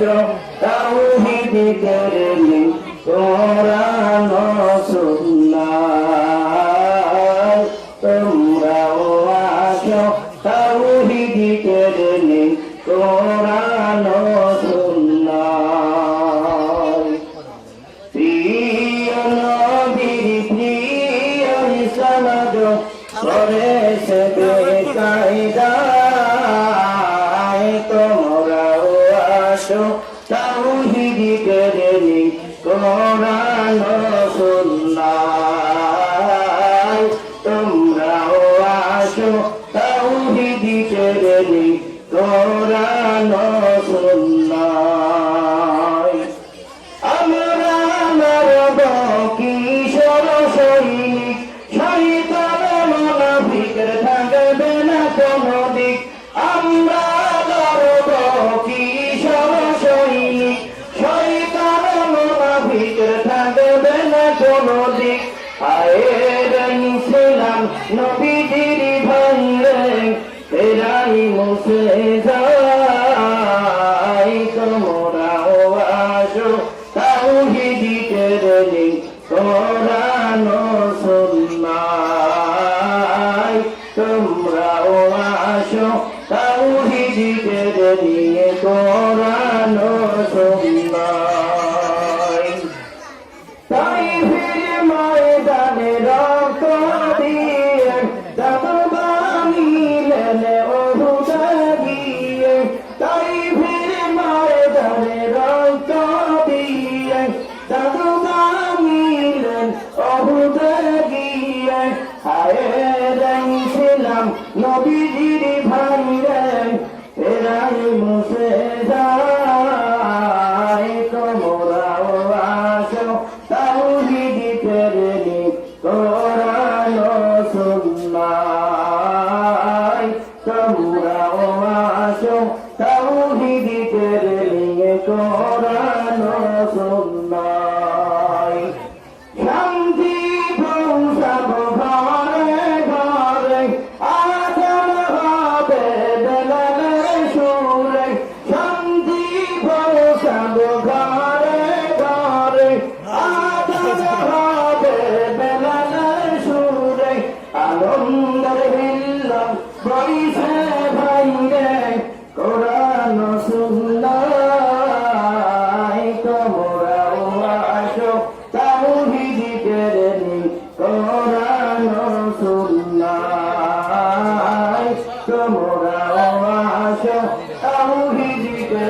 তাওহীদ করলি কোরআন সুন্নাহ তোমরাও আসো তাওহীদ করলি কোরআন সুন্নাহ প্রিয় নবীর প্রিয় সনদ করে সে আসো তাওহীদ করেনি কোরআন সুন্নাহ তোমরাও আসো তাওহীদ করেনি কোরআন সুন্নাহ আমরা আমরা নবীজির ভাইরে তেরাই মুছে যায়। তোমরাও আসো তাও কেরলি কোরআন সুন্নাহ সুন্নাহ ও আসো তাওহীদি কেরলি কোরআন Bobby